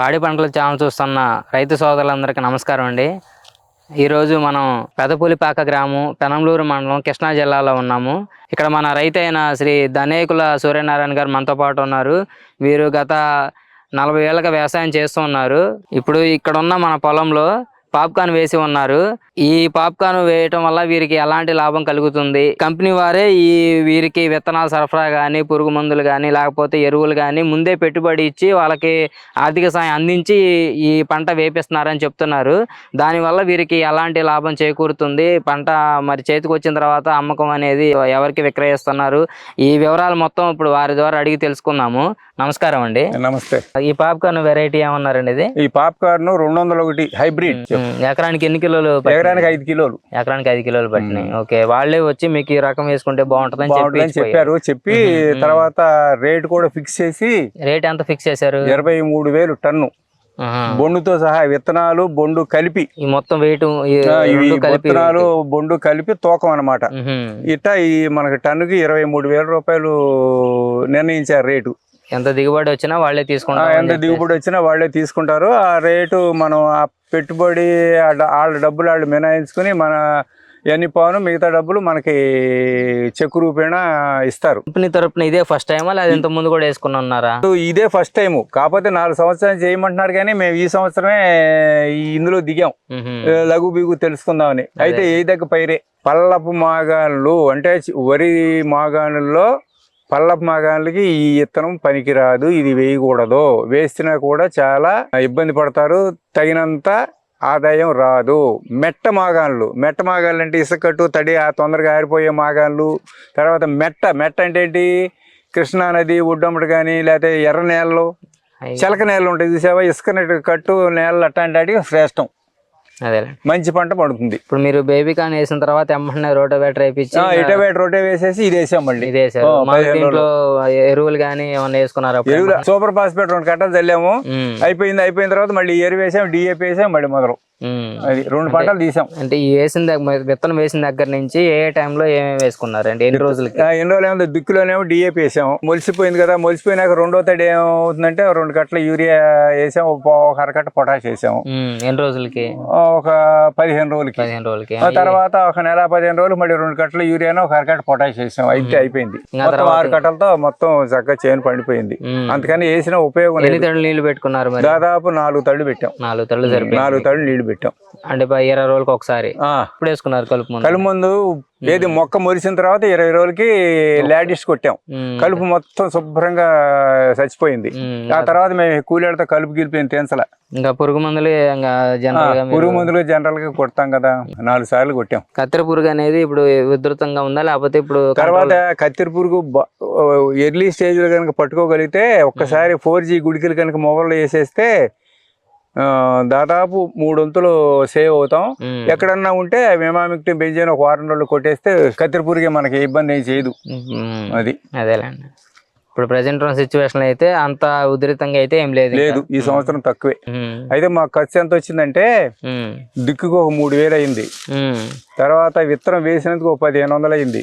పాడి పంటల ఛానల్ చూస్తున్న రైతు సోదరులందరికీ నమస్కారం అండి. ఈరోజు మనం పెదపులిపాక గ్రామం పెనంలూరు మండలం కృష్ణా జిల్లాలో ఉన్నాము. ఇక్కడ మన రైతు అయిన శ్రీ ధనేకుల సూర్యనారాయణ గారు మనతో పాటు ఉన్నారు. వీరు గత నలభై ఏళ్ళగా వ్యవసాయం చేస్తూ ఉన్నారు. ఇప్పుడు ఇక్కడ ఉన్న మన పొలంలో పాప్కార్న్ వేసి ఉన్నారు. ఈ పాప్కార్న్ వేయటం వల్ల వీరికి ఎలాంటి లాభం కలుగుతుంది? కంపెనీ వారే ఈ వీరికి విత్తనాల సరఫరా కానీ పురుగు మందులు కానీ లేకపోతే ఎరువులు కానీ ముందే పెట్టుబడి ఇచ్చి వాళ్ళకి ఆర్థిక సాయం అందించి ఈ పంట వేపిస్తున్నారని చెప్తున్నారు. దానివల్ల వీరికి ఎలాంటి లాభం చేకూరుతుంది? పంట మరి చేతికి వచ్చిన తర్వాత అమ్మకం అనేది ఎవరికి విక్రయిస్తున్నారు? ఈ వివరాలు మొత్తం ఇప్పుడు వారి ద్వారా అడిగి తెలుసుకుందాము. నమస్కారం అండి. నమస్తే. ఈ పాప్కార్న్ వెరైటీ ఏమన్నారండి ఇది? ఈ పాప్కార్న్ రెండు వందల ఒకటి హైబ్రిడ్ ఎకరానికి ఎన్ని కిలోలు? ఎకరానికి ఐదు కిలోలు. ఎకరానికి ఐదు కిలోలు పట్టినాయి. ఓకే వాళ్ళే వచ్చి మీకు ఈ రకం వేసుకుంటే బాగుంటుందని బాగుంటుందని చెప్పి చెప్పారు. చెప్పి తర్వాత రేట్ కూడా ఫిక్స్ చేసి రేట్ ఎంత ఫిక్స్ చేశారు? ఇరవై మూడు వేలు టన్ను. బొండుతో సహా విత్తనాలు బొండు కలిపి. ఈ మొత్తం వెయిట్ విత్తనాలు బొండు కలిపి తూకం అన్నమాట. ఇట్ట ఈ మనకి టన్నుకి ఇరవై మూడు వేల రూపాయలు నిర్ణయించారు రేటు. ఎంత దిగుబడి వచ్చినా వాళ్ళే తీసుకుంటారు ఎంత దిగుబడి వచ్చినా వాళ్ళే తీసుకుంటారు. ఆ రేటు మనం ఆ పెట్టుబడి వాళ్ళ డబ్బులు వాళ్ళు మినాయించుకుని మన ఎన్ని పాను మిగతా డబ్బులు మనకి చెక్కు రూపేణ ఇస్తారు. కంపెనీ తరపున ఇదే ఫస్ట్ టైమా లేదా ఇంత ముందు కూడా వేసుకుని ఉన్నారా? ఇదే ఫస్ట్ టైం కాకపోతే నాలుగు సంవత్సరాలు చేయమంటున్నారు కానీ మేము ఈ సంవత్సరమే ఇందులో దిగాం. లఘు బిగు తెలుసుకుందామని. అయితే ఏ దగ్గర పైరే? పల్లపు మాగాన్లు అంటే వరి మాగాణుల్లో పల్లపు మాగాన్లకి ఈ ఇత్తనం పనికిరాదు ఇది వేయకూడదు. వేసినా కూడా చాలా ఇబ్బంది పడతారు తగినంత ఆదాయం రాదు. మెట్ట మాగాన్లు మెట్ట మాగాన్లు అంటే ఇసుకట్టు తడి ఆ తొందరగా ఆరిపోయే మాగాన్లు తర్వాత మెట్ట మెట్ట అంటే ఏంటి? కృష్ణా నది ఒడ్డమ్మటి కానీ లేకపోతే ఎర్ర నేలలు. చిలక నేలలు ఉంటాయి చూసావా? ఇసుక కట్టు నేలలు అట్లాంటి వాటికి శ్రేష్టం. అదేలే. మంచి పంట పడుతుంది. ఇప్పుడు మీరు బేబీ కాన్ వేసిన తర్వాత ఎమ్మనే రోటోవేటర్ వేయించి ఇటవేట్ రొటే వేసేసి ఇది వేసాం మళ్ళీ. ఇదే దీంట్లో ఎరువులు కానీ ఏమన్నా వేసుకున్నారు ఎరువులు సూపర్ ఫాస్ఫేట్ రెండు కట్టలు చల్లాము. అయిపోయింది అయిపోయిన తర్వాత మళ్ళీ ఎరువు వేసాం డిఏపి వేసాం మళ్ళీ మొదలు. అది రెండు పంటలు తీసాం. అంటే వేసిన దగ్గర విత్తనం వేసిన దగ్గర నుంచి ఏ టైంలో ఏమేమి వేసుకున్నారు అంటే ఎన్ని రోజులకి? ఎన్ని రోజులు ఏమో దిక్కులోనేమో డిఏపి వేసాం మొలిసిపోయింది కదా మొలిసిపోయినాక రెండో తడి ఏమవుతుందంటే రెండు కట్టలు యూరియా వేసాం ఒక అరకట్ట పొటాష్ వేసాం ఉమ్, ఎన్ని రోజులకి? ఒక పదిహేను రోజులకి. పదిహేను రోజులకి. ఆ తర్వాత ఒక నెల పదిహేను రోజులు మళ్ళీ రెండు కట్టలు యూరియాను ఒక అరకట్ట పొటాష్ వేసాం అయితే అయిపోయింది. మొత్తం ఆరు కట్టలతో మొత్తం చక్కగా చేను పండిపోయింది. అందుకని వేసిన ఉపయోగం ఎన్ని తడులు నీళ్ళు పెట్టుకున్నారు మరి? దాదాపు నాలుగు తళ్ళు పెట్టాం. నాలుగు సరిపోయి నాలుగు తళ్ళు నీళ్ళు పెట్టాం. అంటే ఇరవై రోజులకి ఒకసారి. ఆ, ఇప్పుడు వేసుకున్నారు కలుపు కలుపు ముందు ఏది మొక్క మొలిసిన తర్వాత ఇరవై రోజులకి లాడిష్ కొట్టాం. కలుపు మొత్తం శుభ్రంగా చచ్చిపోయింది. ఆ తర్వాత మేము కూలీలతో కలుపు గిలిపోయింది తెంచల. ఇంకా పురుగు మందులు పురుగు మందులు జనరల్గా కొడతాం కదా. నాలుగు సార్లు కొట్టాం. కత్తెర పురుగు అనేది ఇప్పుడు ఉధృతంగా ఉందా? లేకపోతే ఇప్పుడు తర్వాత కత్తిరి పురుగు ఎర్లీ స్టేజ్లో కనుక పట్టుకోగలిగితే ఒక్కసారి ఫోర్ జీ గుడికలు కనుక మొబైల్లో వేసేస్తే దాదాపు మూడు వంతులు సేవ్ అవుతాం. ఎక్కడన్నా ఉంటే మెమామిక్టిన్ బెంజైన్ ఒక వారం రోజులు కొట్టేస్తే కత్తిరి పురుగే మనకి ఇబ్బంది ఏం చేయదు. అది. అదేలేండి. ఇప్పుడు ప్రజెంట్ సిచ్యువేషన్ అయితే అంత ఉధృతంగా అయితే ఏం లేదు. లేదు ఈ సంవత్సరం తక్కువే. అయితే మా ఖర్చు ఎంత వచ్చిందంటే దిక్కుకు ఒక మూడు వేలు అయింది. తర్వాత విత్తనం వేసినందుకు ఒక పదిహేను వందలు అయింది.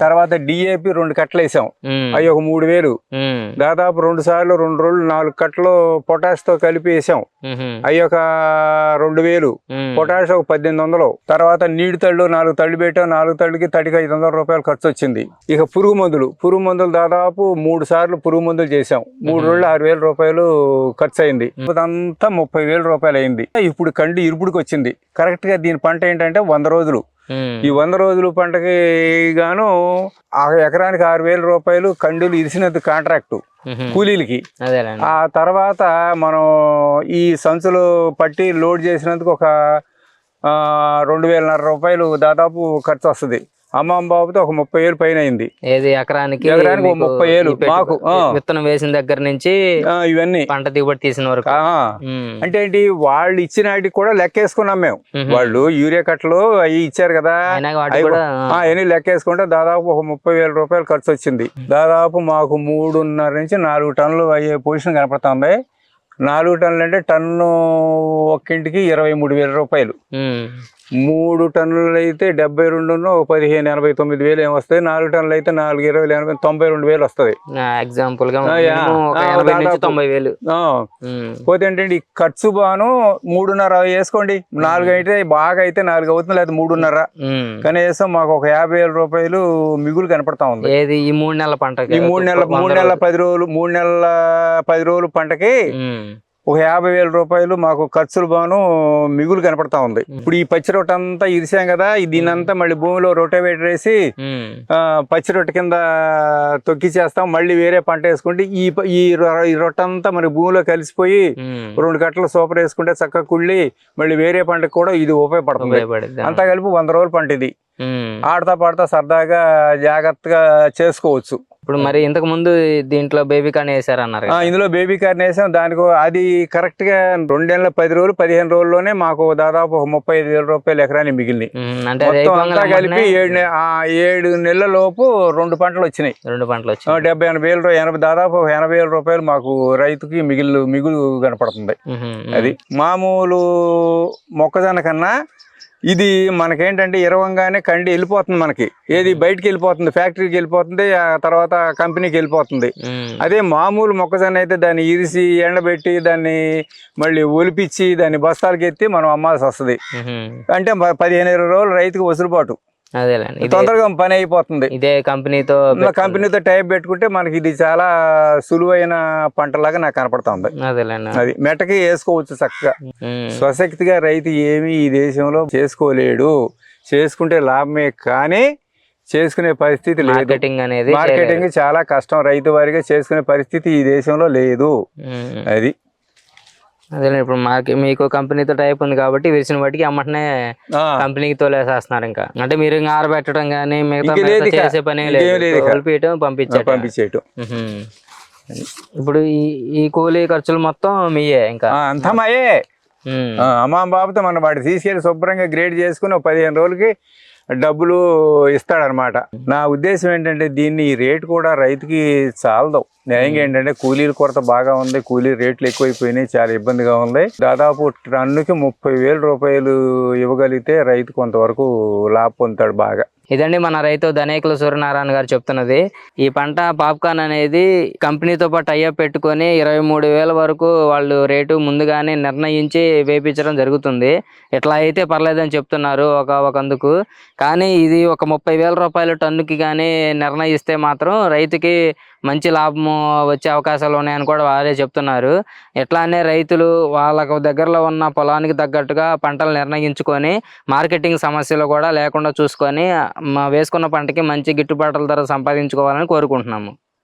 తర్వాత డిఏపి రెండు కట్టలు వేసాం. అవి ఒక మూడు వేలు. దాదాపు రెండు సార్లు రెండు రోజులు నాలుగు కట్టలు పొటాష్తో కలిపి వేసాం. అవి ఒక రెండు వేలు. పొటాష్ ఒక పద్దెనిమిది వందలు. తర్వాత నీటి తళ్ళు నాలుగు తళ్ళు పెట్టాం. నాలుగు తళ్ళకి తడికి ఐదు వందల రూపాయలు ఖర్చు వచ్చింది. ఇక పురుగు మందులు. పురుగు మందులు దాదాపు మూడు సార్లు పురుగు మందులు చేసాం. మూడు రోజులు ఆరు వేల రూపాయలు ఖర్చు అయింది. అదంతా ముప్పై వేల రూపాయలు అయింది. ఇప్పుడు కండి ఇరుపుడికి వచ్చింది. కరెక్ట్గా దీని పంట ఏంటంటే వంద రోజులు ఉమ్, ఈ వంద రోజులు పంటకి గాను ఆ ఎకరానికి ఆరు వేల రూపాయలు కండులు ఇరిసినందుకు కాంట్రాక్టు కూలీలకి. ఆ తర్వాత మనం ఈ సంచులు పట్టి లోడ్ చేసినందుకు ఒక రెండు వేలన్నర రూపాయలు దాదాపు ఖర్చు వస్తుంది. అమ్మమ్మ బాబుతో ఒక ముప్పై వేలు పైన అయింది. ఏది ఎకరానికి ఎకరానికి ముప్పై పెట్టు- మాకు. విత్తనం వేసిన దగ్గర నుంచి ఇవన్నీ. పంట దిగుబడి తీసిన వరకు. అంటే ఏంటి వాళ్ళు ఇచ్చిన వాటికి కూడా లెక్కేసుకున్నాం మేము. మ్మ్. వాళ్ళు యూరియా కట్టలు అవి ఇచ్చారు కదా. అవన్నీ లెక్కేసుకుంటే దాదాపు ఒక ముప్పై వేల రూపాయలు ఖర్చు వచ్చింది. దాదాపు మాకు మూడున్నర నుంచి నాలుగు టన్నులు అయ్యే పొజిషన్ కనపడుతుంది. నాలుగు టన్నులు అంటే టన్ను ఒక్కింటికి ఇరవై మూడు వేల రూపాయలు. మూడు టన్నులు అయితే డెబ్బై రెండు పదిహేను ఎనభై తొమ్మిది వేలు ఏం వస్తాయి నాలుగు టన్నులు అయితే నాలుగు ఇరవై ఎనభై తొంభై రెండు వేలు వస్తుంది. ఎగ్జాంపుల్. తొంభై వేలు. పోతే ఏంటంటే ఈ ఖర్చు బాను మూడున్నర వేసుకోండి. నాలుగు అయితే బాగా అయితే నాలుగు అవుతుంది లేదా మూడున్నర. కనీసం మాకు ఒక యాభై వేల రూపాయలు మిగులు కనపడతా ఉంది. ఏది? ఈ మూడు నెలల పంట ఈ మూడు నెలల మూడు నెలల పది రోజులు మూడు నెలల పది రోజులు పంటకి ఒక యాభై వేల రూపాయలు మాకు ఖర్చులు బాను మిగులు కనపడతా ఉంది. ఇప్పుడు ఈ పచ్చి రొట్టె అంతా ఇరిసాం కదా దీనంతా మళ్ళీ భూమిలో రొటేవేటర్ వేసి ఆ, పచ్చి రొట్టె కింద తొక్కి చేస్తాం మళ్ళీ వేరే పంట వేసుకుంటే ఈ ఈ రొట్టె అంతా మరి భూమిలో కలిసిపోయి రెండు కట్టలు సూపర్ వేసుకుంటే చక్కగా కుళ్ళి మళ్ళీ వేరే పంటకు కూడా ఇది ఉపయోగపడుతుంది. అంతా కలిపి వంద రోజుల పంట ఇది. ఆడతా పాడతా సరదాగా జాగ్రత్తగా చేసుకోవచ్చు. ఇప్పుడు మరి ఇంతకు ముందు దీంట్లో బేబీ కాన్ వేసారన్నారు ఆ, ఇందులో బేబీ కార్న్ వేసాం. దానికి అది కరెక్ట్గా రెండేళ్ళ పది రోజులు పదిహేను రోజుల్లోనే మాకు దాదాపు ముప్పై ఐదు వేల రూపాయలు ఎకరానికి మిగిలినాయి. అంతా కలిపి ఏడు ఏడు నెలల లోపు రెండు పంటలు వచ్చినాయి. రెండు పంటలు ఆ, వచ్చాయి డెబ్బై ఎనభై వేలు ఎనభై దాదాపు ఎనభై వేల రూపాయలు మాకు రైతుకి మిగిలి మిగులు కనపడుతుంది. అది మామూలు మొక్కజొన్న కన్నా ఇది మనకేంటంటే ఇరవంగానే కండి వెళ్ళిపోతుంది మనకి. ఏది బయటికి వెళ్ళిపోతుంది ఫ్యాక్టరీకి వెళ్ళిపోతుంది ఆ తర్వాత కంపెనీకి వెళ్ళిపోతుంది. అదే మామూలు మొక్కజొన్న అయితే దాన్ని ఇరిసి ఎండబెట్టి దాన్ని మళ్ళీ ఒలిపించి దాన్ని బస్తాలకి ఎత్తి మనం అమ్మాల్సి వస్తుంది. అంటే పదిహేను ఇరవై రోజులు రైతుకు వసులుబాటు అదేలేండి. తొందరగా పని అయిపోతుంది. ఇదే కంపెనీతో కంపెనీతో టైప్ పెట్టుకుంటే మనకి ఇది చాలా సులువైన పంటలాగా నాకు కనపడతా ఉంది అదేలేండి. అది మెటకి వేసుకోవచ్చు చక్కగా. స్వశక్తిగా రైతు ఏమీ ఈ దేశంలో చేసుకోలేడు. చేసుకుంటే లాభమే కానీ చేసుకునే పరిస్థితి లేదు. మార్కెటింగ్ అనేది మార్కెటింగ్ చాలా కష్టం. రైతు వారిగా చేసుకునే పరిస్థితి ఈ దేశంలో లేదు. అది. అదే ఇప్పుడు మార్కెట్ మీకు కంపెనీతో టైప్ ఉంది కాబట్టి విరిసిన వాటికి అమ్మటనే కంపెనీకి తోలేసేస్తున్నారు ఇంకా. అంటే మీరు ఇంకా ఆరబెట్టడం కానీ మిగతా. చేసే పని లేదు. కలిపియటం పంపించటం. పంపించేయటం. ఇప్పుడు ఈ ఈ కూలీ ఖర్చులు మొత్తం మీయే ఇంకా. అంతా మాయే. అమ్మా బాబుతో మనం వాడు తీసుకెళ్ళి శుభ్రంగా గ్రేడ్ చేసుకుని పదిహేను రోజులకి డబ్బులు ఇస్తాడనమాట. నా ఉద్దేశం ఏంటంటే దీన్ని ఈ రేటు కూడా రైతుకి చాలదు. న్యాయంగా ఏంటంటే కూలీల కొరత బాగా ఉంది. కూలీ రేట్లు ఎక్కువైపోయినాయి. చాలా ఇబ్బందిగా ఉంది. దాదాపు టన్నుకి ముప్పై వేల రూపాయలు ఇవ్వగలిగితే రైతు కొంతవరకు లాభ పొందుతాడు బాగా. ఇదండి మన రైతు ధనేకుల సూర్యనారాయణ గారు చెప్తున్నది. ఈ పంట పాప్కార్న్ అనేది కంపెనీతో పాటు అయ్యప్ పెట్టుకొని ఇరవై మూడు వేల వరకు వాళ్ళు రేటు ముందుగానే నిర్ణయించి వేపించడం జరుగుతుంది. ఇట్లా అయితే పర్లేదని చెప్తున్నారు ఒక ఒకందుకు. కానీ ఇది ఒక ముప్పై వేల రూపాయల టన్నుకి కానీ నిర్ణయిస్తే మాత్రం రైతుకి మంచి లాభము వచ్చే అవకాశాలు ఉన్నాయని కూడా వారే చెప్తున్నారు. ఎట్లానే రైతులు వాళ్ళకు దగ్గరలో ఉన్న పొలానికి తగ్గట్టుగా పంటలు నిర్ణయించుకొని మార్కెటింగ్ సమస్యలు కూడా లేకుండా చూసుకొని వేసుకున్న పంటకి మంచి గిట్టుబాటుల ధర సంపాదించుకోవాలని కోరుకుంటున్నాము.